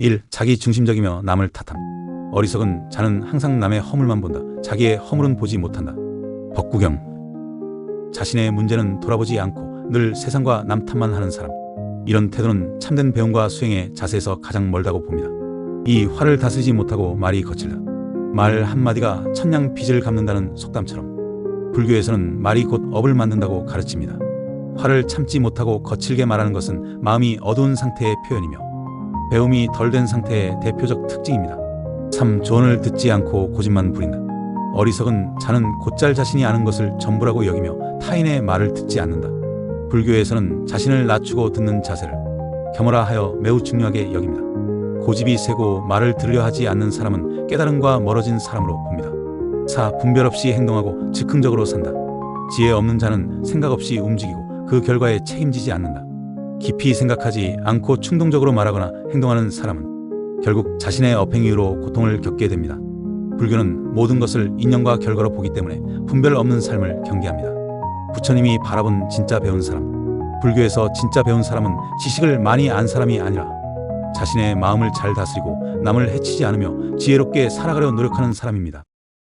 1. 자기 중심적이며 남을 탓함. 어리석은 자는 항상 남의 허물만 본다. 자기의 허물은 보지 못한다. 법구경. 자신의 문제는 돌아보지 않고 늘 세상과 남 탓만 하는 사람. 이런 태도는 참된 배움과 수행의 자세에서 가장 멀다고 봅니다. 이 화를 다스리지 못하고 말이 거칠다. 말 한마디가 천냥 빚을 갚는다는 속담처럼 불교에서는 말이 곧 업을 만든다고 가르칩니다. 화를 참지 못하고 거칠게 말하는 것은 마음이 어두운 상태의 표현이며 배움이 덜 된 상태의 대표적 특징입니다. 3. 조언을 듣지 않고 고집만 부린다. 어리석은 자는 곧잘 자신이 아는 것을 전부라고 여기며 타인의 말을 듣지 않는다. 불교에서는 자신을 낮추고 듣는 자세를 겸허라 하여 매우 중요하게 여깁니다. 고집이 세고 말을 들으려 하지 않는 사람은 깨달음과 멀어진 사람으로 봅니다. 4. 분별 없이 행동하고 즉흥적으로 산다. 지혜 없는 자는 생각 없이 움직이고 그 결과에 책임지지 않는다. 깊이 생각하지 않고 충동적으로 말하거나 행동하는 사람은 결국 자신의 업행이유로 고통을 겪게 됩니다. 불교는 모든 것을 인연과 결과로 보기 때문에 분별 없는 삶을 경계합니다. 부처님이 바라본 진짜 배운 사람. 불교에서 진짜 배운 사람은 지식을 많이 안 사람이 아니라 자신의 마음을 잘 다스리고 남을 해치지 않으며 지혜롭게 살아가려 노력하는 사람입니다.